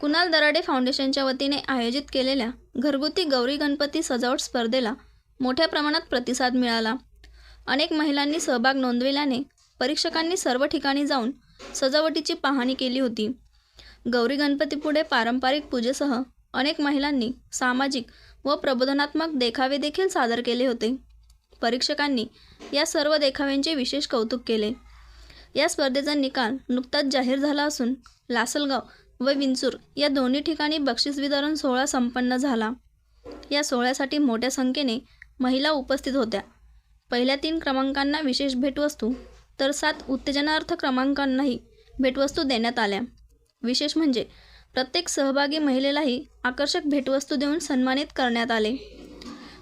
कुणाल दराडे फाउंडेशनच्या वतीने आयोजित केलेल्या घरगुती गौरी गणपती सजावट स्पर्धेला मोठ्या प्रमाणात प्रतिसाद मिळाला. अनेक महिलांनी सहभाग नोंदविल्याने परीक्षकांनी सर्व ठिकाणी जाऊन सजावटीची पाहणी केली होती. गौरी गणपतीपुढे पारंपरिक पूजेसह अनेक महिलांनी सामाजिक व प्रबोधनात्मक देखावे देखील सादर केले होते. परीक्षकांनी या सर्व देखाव्यांचे विशेष कौतुक केले. या स्पर्धेचा निकाल नुकताच जाहीर झाला असून लासलगाव व विंचूर या दोन्ही ठिकाणी बक्षीस वितरण सोहळा संपन्न झाला. या सोहळ्यासाठी मोठ्या संख्येने महिला उपस्थित होत्या. पहिल्या तीन क्रमांकांना विशेष भेटवस्तू तर सात उत्तेजनार्थ क्रमांकांनाही भेटवस्तू देण्यात आल्या. विशेष म्हणजे प्रत्येक सहभागी महिलेलाही आकर्षक भेटवस्तू देऊन सन्मानित करण्यात आले.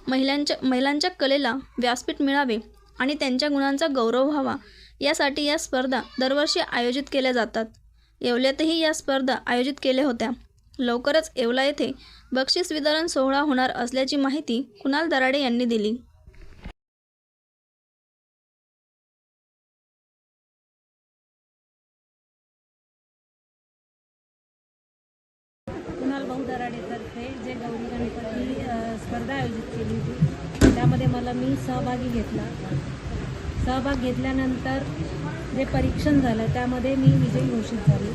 महिलांच्या महिलांच्या कलेला व्यासपीठ मिळावे आणि त्यांच्या गुणांचा गौरव व्हावा यासाठी या स्पर्धा दरवर्षी आयोजित केल्या जातात. येवल्यातही या स्पर्धा आयोजित केल्या होत्या. लवकरच येवला येथे बक्षीस वितरण सोहळा होणार असल्याची माहिती कुणाल दराडे यांनी दिली. कुणाल भाऊ दराडेतर्फे जे गौरी गणपती स्पर्धा आयोजित केली होती त्यामध्ये मला मी सहभागी घेतला. सहभाग घेतल्यानंतर जे परीक्षण झालं त्यामध्ये मी विजयी घोषित झाले.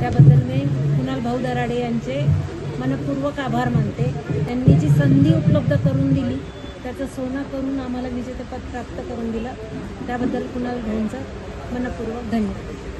त्याबद्दल मी कुणाल भाऊ दराडे यांचे मनपूर्वक आभार मानते. त्यांनी जी संधी उपलब्ध करून दिली त्याचं सोनं करून आम्हाला विजेतेपद प्राप्त करून दिलं. त्याबद्दल कुणाल भाऊंचं मनपूर्वक धन्यवाद.